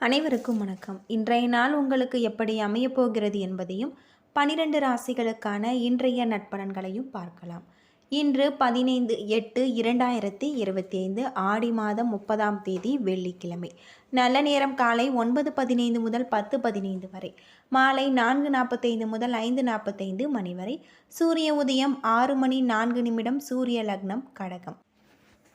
அனைவருக்கும் வணக்கம். இன்றைய நாள் உங்களுக்கு எப்படி அமையப் போகிறது என்பதையும் பனிரெண்டு ராசிகளுக்கான இன்றைய நட்பலன்களையும் பார்க்கலாம். இன்று பதினைந்து எட்டு இரண்டாயிரத்தி இருபத்தி ஐந்து ஆடி மாதம் முப்பதாம் தேதி வெள்ளிக்கிழமை. நல்ல நேரம் காலை ஒன்பது பதினைந்து முதல் பத்து பதினைந்து வரை மாலை நான்கு நாற்பத்தைந்து முதல் ஐந்து நாற்பத்தைந்து மணி வரை சூரிய உதயம் ஆறு மணி நான்கு நிமிடம் சூரிய லக்னம் கடகம்.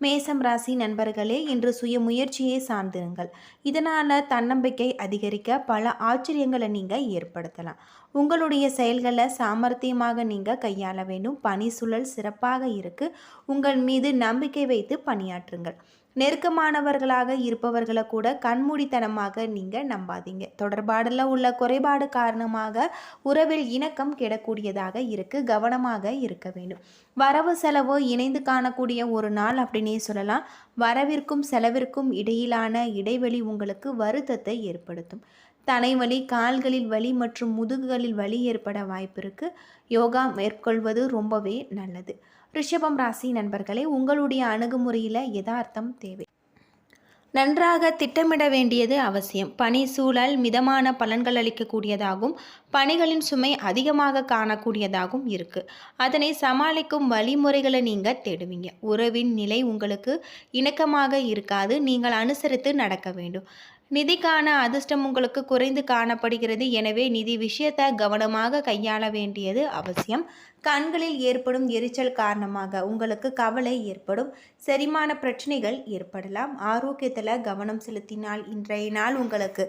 மேசம் ராசி நண்பர்களே இன்று சுய முயற்சியை சார்ந்திருங்கள். இதனால் தன்னம்பிக்கை அதிகரிக்க பல ஆச்சரியங்களை நீங்கள் ஏற்படுத்தலாம். உங்களுடைய செயல்களை சாமர்த்தியமாக நீங்கள் கையாள வேண்டும். பணி சூழல் சிறப்பாக இருக்கு. உங்கள் மீது நம்பிக்கை வைத்து பணியாற்றுங்கள். நெருக்கமானவர்களாக இருப்பவர்களை கூட கண்மூடித்தனமாக நீங்கள் நம்பாதீங்க. தொடர்பாடில் உள்ள குறைபாடு காரணமாக உறவில் இணக்கம் கெடக்கூடியதாக இருக்கு கவனமாக இருக்க வேண்டும். வரவு செலவு இணைந்து காணக்கூடிய ஒரு நாள் அப்படின்னே சொல்லலாம். வரவிற்கும் செலவிற்கும் இடையிலான இடைவெளி உங்களுக்கு வருத்தத்தை ஏற்படுத்தும். தலைவலி கால்களில் வலி மற்றும் முதுகுகளில் வலி ஏற்பட வாய்ப்பு இருக்குது யோகா மேற்கொள்வது ரொம்பவே நல்லது. ரிஷபம் ராசி நண்பர்களே உங்களுடைய அணுகுமுறையில் யதார்த்தம் தேவை. நன்றாக திட்டமிட வேண்டியது அவசியம். பணி சூழல் மிதமான பலன்கள் அளிக்கக்கூடியதாகும். பணிகளின் சுமை அதிகமாக காணக்கூடியதாகவும் இருக்குது அதனை சமாளிக்கும் வழிமுறைகளை நீங்கள் தேடுவீங்க. உறவின் நிலை உங்களுக்கு இணக்கமாக இருக்காது. நீங்கள் அனுசரித்து நடக்க வேண்டும். நிதிக்கான அதிர்ஷ்டம் உங்களுக்கு குறைந்து காணப்படுகிறது. எனவே நிதி விஷயத்தை கவனமாக கையாள வேண்டியது அவசியம். கண்களில் ஏற்படும் எரிச்சல் காரணமாக உங்களுக்கு கவலை ஏற்படும். செரிமான பிரச்சனைகள் ஏற்படலாம். ஆரோக்கியத்தில் கவனம் செலுத்தினால் இன்றைய நாள் உங்களுக்கு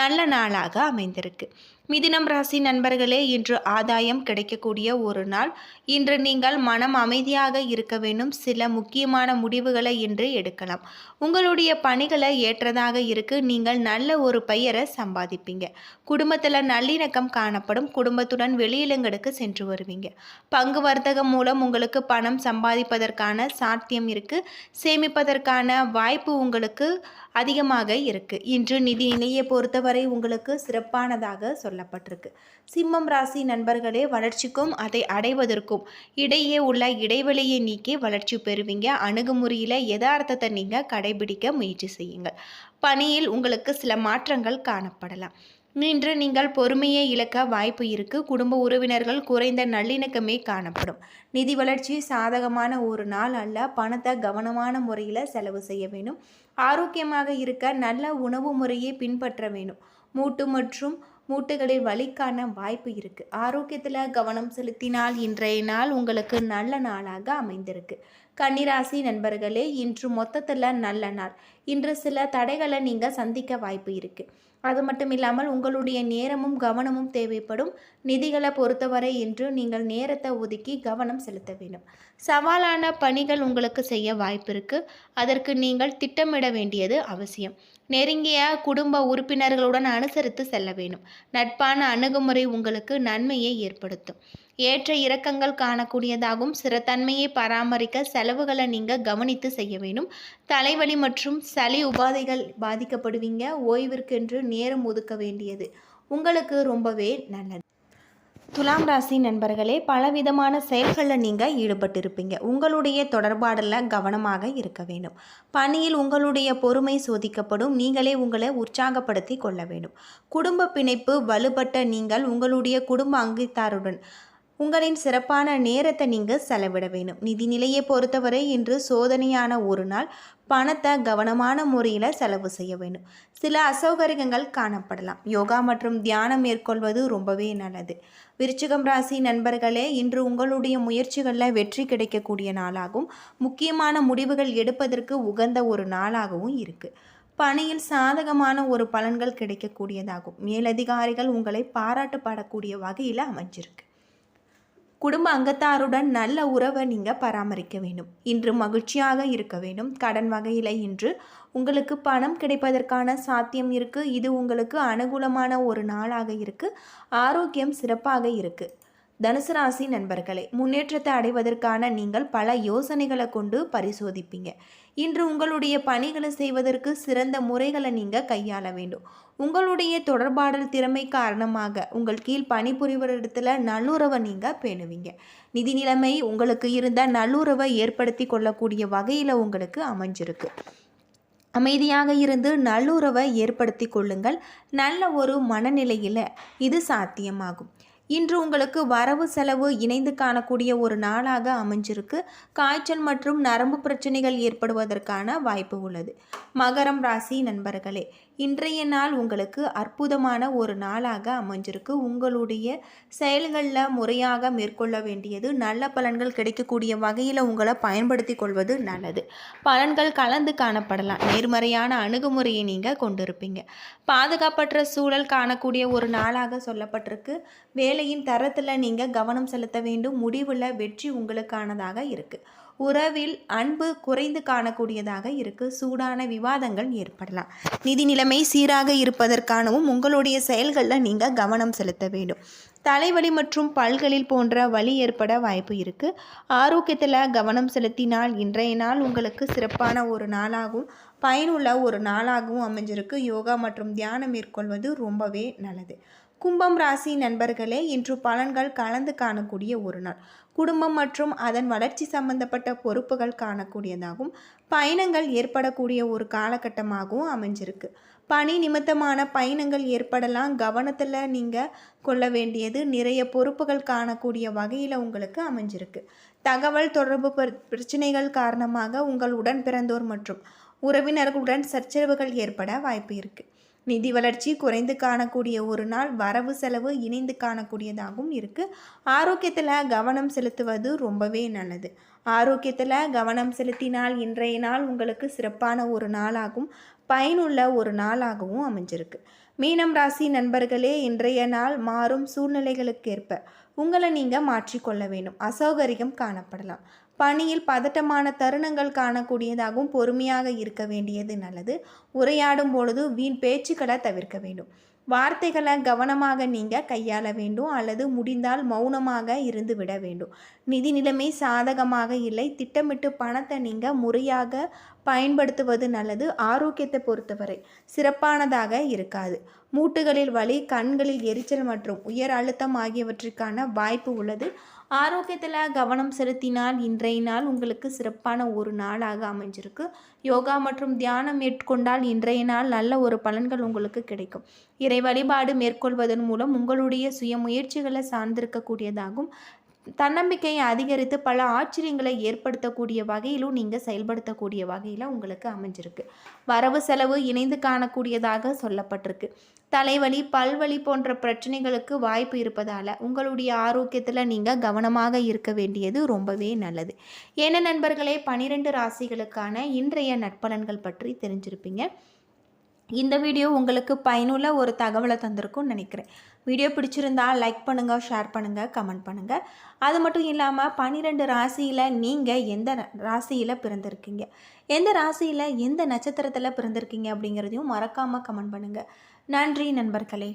நல்ல நாளாக அமைந்திருக்கு. மிதினம் ராசி நண்பர்களே இன்று ஆதாயம் கிடைக்கக்கூடிய ஒரு நாள். இன்று நீங்கள் மனம் அமைதியாக இருக்க வேண்டும். சில முக்கியமான முடிவுகளை இன்று எடுக்கலாம். உங்களுடைய பணிகளை ஏற்றதாக இருக்கு. நீங்கள் நல்ல ஒரு பெயரை சம்பாதிப்பீங்க. குடும்பத்தில் நல்லிணக்கம் காணப்படும். குடும்பத்துடன் வெளியிலங்களுக்கு சென்று வருவீங்க. பங்கு வர்த்தகம் மூலம் உங்களுக்கு பணம் சம்பாதிப்பதற்கான சாத்தியம் இருக்கு. சேமிப்பதற்கான வாய்ப்பு உங்களுக்கு அதிகமாக இருக்கு. இன்று நிதி நிலையை பொறுத்தவரை உங்களுக்கு சிறப்பானதாக சொல்லப்பட்டிருக்கு. சிம்மம் ராசி நண்பர்களே வளர்ச்சிக்கும் அதை அடைவதற்கும் இடையே உள்ள இடைவெளியை நீக்கி வளர்ச்சி பெறுவீங்க. அணுகுமுறையில் யதார்த்தத்தை நீங்கள் கடைபிடிக்க முயற்சி செய்யுங்கள். பணியில் உங்களுக்கு சில மாற்றங்கள் காணப்படலாம். இன்று நீங்கள் பொறுமையை இழக்க வாய்ப்பு இருக்கு. குடும்ப உறவினர்கள் குறைந்த நல்லிணக்கமே காணப்படும். நிதி வளர்ச்சி சாதகமான ஒரு நாள் அல்ல. பணத்தை கவனமான முறையில் செலவு செய்ய வேண்டும். ஆரோக்கியமாக இருக்க நல்ல உணவு முறையை பின்பற்ற வேண்டும். மூட்டு மற்றும் மூட்டுகளில் வலிக்கான வாய்ப்பு இருக்குது ஆரோக்கியத்தில் கவனம் செலுத்தினால் இன்றைய நாள் உங்களுக்கு நல்ல நாளாக அமைந்திருக்கு. கன்னிராசி நண்பர்களே இன்று மொத்தத்தில் நல்ல நாள். இன்று சில தடைகளை நீங்கள் சந்திக்க வாய்ப்பு இருக்குது அது மட்டும் இல்லாமல் உங்களுடைய நேரமும் கவனமும் தேவைப்படும். நிதிகளை பொறுத்தவரை இன்று நீங்கள் நேரத்தை ஒதுக்கி கவனம் செலுத்த வேண்டும். சவாலான பணிகள் உங்களுக்கு செய்ய வாய்ப்பு இருக்குது அதற்கு நீங்கள் திட்டமிட வேண்டியது அவசியம். நெருங்கிய குடும்ப உறுப்பினர்களுடன் அனுசரித்து செல்ல வேண்டும். நட்பான அணுகுமுறை உங்களுக்கு நன்மையை ஏற்படுத்தும். ஏற்ற இறக்கங்கள் காணக்கூடியதாகவும் சிறத்தன்மையை பராமரிக்க செலவுகளை நீங்கள் கவனித்து செய்ய வேண்டும். தலைவலி மற்றும் சளி உபாதைகள் பாதிக்கப்படுவீங்க. ஓய்விற்கென்று நேரம் ஒதுக்க வேண்டியது. உங்களுக்கு ரொம்பவே நல்லது. துலாம் ராசி நண்பர்களே பலவிதமான செயல்களில் நீங்கள் ஈடுபட்டிருப்பீங்க. உங்களுடைய தொடர்பாடலில் கவனமாக இருக்க வேண்டும். பணியில் உங்களுடைய பொறுமை சோதிக்கப்படும். நீங்களே உங்களை உற்சாகப்படுத்தி கொள்ள வேண்டும். குடும்ப பிணைப்பு வலுப்பட்ட நீங்கள் உங்களுடைய குடும்ப அங்கீகாருடன் உங்களின் சிறப்பான நேரத்தை நீங்கள் செலவிட வேணும். நிதிநிலையை பொறுத்தவரை இன்று சோதனையான ஒரு நாள். பணத்தை கவனமான முறையில் செலவு செய்ய வேண்டும் சில அசௌகரியங்கள் காணப்படலாம். யோகா மற்றும் தியானம் மேற்கொள்வது ரொம்பவே நல்லது. விருச்சிகம் ராசி நண்பர்களே இன்று உங்களுடைய முயற்சிகளில் வெற்றி கிடைக்கக்கூடிய நாளாகவும் முக்கியமான முடிவுகள் எடுப்பதற்கு உகந்த ஒரு நாளாகவும் இருக்குது பணியில் சாதகமான ஒரு பலன்கள் கிடைக்கக்கூடியதாகும். மேலதிகாரிகள் உங்களை பாராட்டுப்படக்கூடிய வகையில் அமைஞ்சிருக்கு. குடும்ப அங்கத்தாருடன் நல்ல உறவை நீங்கள் பராமரிக்க வேண்டும். இன்று மகிழ்ச்சியாக இருக்க வேண்டும். கடன் வகையில் இன்று உங்களுக்கு பணம் கிடைப்பதற்கான சாத்தியம் இருக்குது இது உங்களுக்கு அனுகூலமான ஒரு நாளாக இருக்குது ஆரோக்கியம் சிறப்பாக இருக்குது தனுசு ராசி நண்பர்களே முன்னேற்றத்தை அடைவதற்கான நீங்கள் பல யோசனைகளை கொண்டு பரிசோதிப்பீங்க. இன்று உங்களுடைய பணிகளை செய்வதற்கு சிறந்த முறைகளை நீங்கள் கையாள வேண்டும். உங்களுடைய தொடர்பாடல் திறமை காரணமாக உங்கள் கீழ் பணிபுரிவரிடத்துல நல்லுறவை நீங்கள் பேணுவீங்க. நிதி நிலைமை உங்களுக்கு இருந்த நல்லுறவை ஏற்படுத்தி கொள்ளக்கூடிய வகையில் உங்களுக்கு அமைஞ்சிருக்கு. அமைதியாக இருந்து நல்லுறவை ஏற்படுத்தி கொள்ளுங்கள். நல்ல ஒரு மனநிலையில் இது சாத்தியமாகும். இன்று உங்களுக்கு வரவு செலவு இணைந்து காணக்கூடிய ஒரு நாளாக அமைஞ்சிருக்கு. காய்ச்சல் மற்றும் நரம்பு பிரச்சனைகள் ஏற்படுவதற்கான வாய்ப்பு உள்ளது. மகரம் ராசி நண்பர்களே இன்றைய நாள் உங்களுக்கு அற்புதமான ஒரு நாளாக அமைஞ்சிருக்கு. உங்களுடைய செயல்களில் முறையாக மேற்கொள்ள வேண்டியது நல்ல பலன்கள் கிடைக்கக்கூடிய வகையில் உங்களை பயன்படுத்தி கொள்வது நல்லது. பலன்கள் கலந்து காணப்படலாம். நேர்மறையான அணுகுமுறையை நீங்கள் கொண்டிருப்பீங்க. பாதுகாப்பற்ற சூழல் காணக்கூடிய ஒரு நாளாக சொல்லப்பட்டிருக்கு. வேலையின் தரத்தில் நீங்கள் கவனம் செலுத்த வேண்டும். முடிவில் வெற்றி உங்களுக்கானதாக இருக்குது உறவில் அன்பு குறைந்து காணக்கூடியதாக இருக்கு. சூடான விவாதங்கள் ஏற்படலாம். நிதி நிலைமை சீராக இருப்பதற்கானவும் உங்களுடைய செயல்களில் நீங்கள் கவனம் செலுத்த வேண்டும். தலைவலி மற்றும் பல்களில் போன்ற வலி ஏற்பட வாய்ப்பு இருக்குது ஆரோக்கியத்தில் கவனம் செலுத்தினால் இன்றைய நாள் உங்களுக்கு சிறப்பான ஒரு நாளாகவும் பயனுள்ள ஒரு நாளாகவும் அமைஞ்சிருக்கு. யோகா மற்றும் தியானம் மேற்கொள்வது ரொம்பவே நல்லது. கும்பம் ராசி நண்பர்களே இன்று பலன்கள் கலந்து காணக்கூடிய ஒரு நாள். குடும்பம் மற்றும் அதன் வளர்ச்சி சம்பந்தப்பட்ட பொறுப்புகள் காணக்கூடியதாகவும் பயணங்கள் ஏற்படக்கூடிய ஒரு காலகட்டமாகவும் அமைஞ்சிருக்கு. பணி நிமித்தமான பயணங்கள் ஏற்படலாம். கவனத்தில் நீங்கள் கொள்ள வேண்டியது நிறைய பொறுப்புகள் காணக்கூடிய வகையில் உங்களுக்கு அமைஞ்சிருக்கு. தகவல் தொடர்பு பிரச்சனைகள் காரணமாக உங்கள் உடன் பிறந்தோர் மற்றும் உறவினர்களுடன் சச்சரவுகள் ஏற்பட வாய்ப்பு இருக்குது நிதி வளர்ச்சி குறைந்து காணக்கூடிய ஒரு நாள் வரவு செலவு இணைந்து காணக்கூடியதாகவும் இருக்குது ஆரோக்கியத்தில் கவனம் செலுத்துவது ரொம்பவே நல்லது. ஆரோக்கியத்தில் கவனம் செலுத்தினால் இன்றைய நாள் உங்களுக்கு சிறப்பான ஒரு நாளாகவும் பயனுள்ள ஒரு நாளாகவும் அமைஞ்சிருக்கு. மீனம் ராசி நண்பர்களே இன்றைய நாள் மாறும் சூழ்நிலைகளுக்கேற்ப உங்களை நீங்கள் மாற்றிக்கொள்ள வேண்டும். அசௌகரியம் காணப்படலாம். பணியில் பதட்டமான தருணங்கள் காணக்கூடியதாகவும் பொறுமையாக இருக்க வேண்டியது நல்லது. உரையாடும் பொழுது வீண் பேச்சுக்களை தவிர்க்க வேண்டும். வார்த்தைகளை கவனமாக நீங்கள் கையாள வேண்டும் அல்லது முடிந்தால் மௌனமாக இருந்து விட வேண்டும். நிதி நிலைமை சாதகமாக இல்லை. திட்டமிட்டு பணத்தை நீங்கள் முறையாக பயன்படுத்துவது நல்லது ஆரோக்கியத்தை பொறுத்தவரை சிறப்பானதாக இருக்காது. மூட்டுகளில் வலி கண்களில் எரிச்சல் மற்றும் உயர் அழுத்தம் ஆகியவற்றிற்கான வாய்ப்பு உள்ளது. ஆரோக்கியத்தில் கவனம் செலுத்தினால் இன்றைய நாள் உங்களுக்கு சிறப்பான ஒரு நாளாக அமைஞ்சிருக்கு. யோகா மற்றும் தியானம் மேற்கொண்டால் இன்றைய நாள் நல்ல ஒரு பலன்கள் உங்களுக்கு கிடைக்கும். இறை வழிபாடு மேற்கொள்வதன் மூலம் உங்களுடைய சுய முயற்சிகளை சார்ந்திருக்கக்கூடியதாகும். தன்னம்பிக்கையை அதிகரித்து பல ஆச்சரியங்களை ஏற்படுத்தக்கூடிய வகையிலும் நீங்கள் செயல்படுத்தக்கூடிய வகையில் உங்களுக்கு அமைஞ்சிருக்கு. வரவு செலவு இணைந்து காணக்கூடியதாக சொல்லப்பட்டிருக்கு. தலைவலி பல்வலி போன்ற பிரச்சனைகளுக்கு வாய்ப்பு இருப்பதால் உங்களுடைய ஆரோக்கியத்தில் நீங்கள் கவனமாக இருக்க வேண்டியது ரொம்பவே நல்லது. ஏன நண்பர்களே பனிரெண்டு ராசிகளுக்கான இன்றைய நட்பலன்கள் பற்றி தெரிஞ்சிருப்பீங்க. இந்த வீடியோ உங்களுக்கு பயனுள்ள ஒரு தகவலை தந்திருக்கும்னு நினைக்கிறேன். வீடியோ பிடிச்சிருந்தா லைக் பண்ணுங்கள் ஷேர் பண்ணுங்கள் கமெண்ட் பண்ணுங்கள் அது மட்டும் இல்லாமல் பன்னிரெண்டு ராசியில் நீங்கள் எந்த ராசியில் பிறந்திருக்கீங்க? எந்த ராசியில் எந்த நட்சத்திரத்தில் பிறந்திருக்கீங்க அப்படிங்கிறதையும் மறக்காமல் கமெண்ட் பண்ணுங்கள் நன்றி நண்பர்களே.